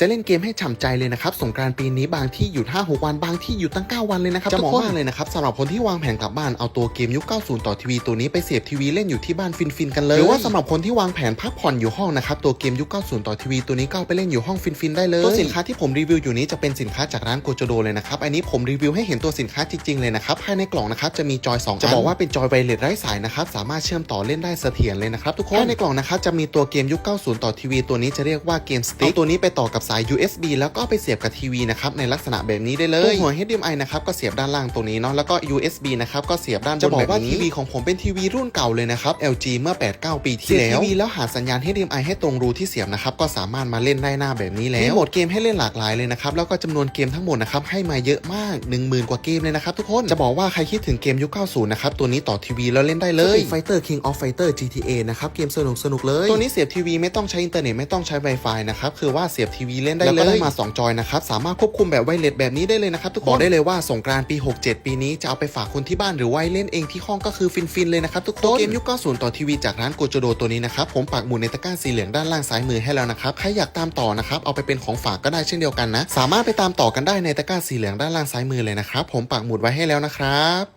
จะเล่นเกมให้ฉ่ำใจเลยนะครับ สงกรานต์ปีนี้บางที่หยุด 5 6 วัน บางที่หยุดตั้ง 9 วันเลยนะครับ จะเหมาะมากเลยนะครับสำหรับคนที่วางแผนกลับบ้าน เอาตัวเกมยุค 90 ต่อทีวีตัวนี้ไปเสียบทีวีเล่นอยู่ที่บ้านฟินๆกันเลย หรือว่าสำหรับคนที่วางแผนพักผ่อนอยู่ห้องนะครับ ตัวเกมยุค 90 ต่อทีวีตัวนี้ก็เอาไปเล่นอยู่ห้องฟินๆได้เลย ตัวสินค้าที่ผมรีวิวอยู่นี้จะเป็นสินค้าจากร้านโกโจโดเลยนะครับ อันนี้ผมรีวิวให้เห็นตัวสินค้าจริงๆเลยนะครับภายในกล่องนะครับจะมีจอย2จะบอกว่าเป็นจอยไวเลสไร้สายนะครับสามารถเชื่อมต่อเล่นได้เสถียรเลยนะครับทุกคนภายในกล่องนะครับจะมีตัวเกมยุค 90 ต่อทีวีตัวนี้จะเรียกว่าเกมสติ๊กตัวนี้ไปต่อกับสาย USB แล้วก็เอาไปเสียบกับทีวีนะครับในลักษณะแบบนี้ได้เลยตัวหัว HDMI นะครับก็เสียบด้านล่างตรงนี้เนาะแล้วก็ USB นะครับก็เสียบด้านบนจะบอกว่าทีวีของผมเป็นทีวีรุ่นเก่าเลยนะครับ LG เมื่อ 8-9 ปีที่แล้วทีวีแล้วหาสัญญาณ HDMI ให้ตรงรูที่เสียบนะครับก็สามารถมาเล่นได้หน้าแบบนี้แล้วมีโหมดเกมให้เล่นหลากหลายเลยนะครับแล้วก็จำนวนเกมทั้งหมดนะครับให้มาเยอะมาก 10,000 กว่าเกมเลยนะครับทุกคนจะบอกว่าใครคิดถึงเกมยุค 90 นะครับตัวนี้ต่อทีวีแล้วเล่นได้เลย Fighter King of Fighter GTA นะครับเกมสนุกสนุกๆเลย ตัวนี้เสียบทีวีไม่ต้องใช้อินเทอร์เน็ตไม่ต้องใช้ Wi-Fi นะครับคือว่าเสียบทีวีเล่นได้เลย แล้วก็ได้มา 2 จอยนะครับ สามารถควบคุมแบบไวเลสแบบนี้ได้เลยนะครับทุกคนบอกได้เลยว่าสงกรานต์ปี 67 ปีนี้จะเอาไปฝากคนที่บ้านหรือไว้เล่นเองที่ห้องก็คือฟินๆเลยนะครับทุกคนเกมยุค90ต่อทีวีจากร้านโกโจโดตัวนี้นะครับผมปักหมุดในตะกร้าสีเหลืองด้านล่างซ้ายมือให้แล้วนะครับใครอยากตามต่อนะครับเอาไปเป็นของฝากก็ได้เช่นเดียวกันนะ สามารถไปตามต่อกันได้ในตะกร้าสีเหลืองด้านล่างซ้ายมือเลยนะครับผมปักหมุดไว้ให้แล้วนะครับ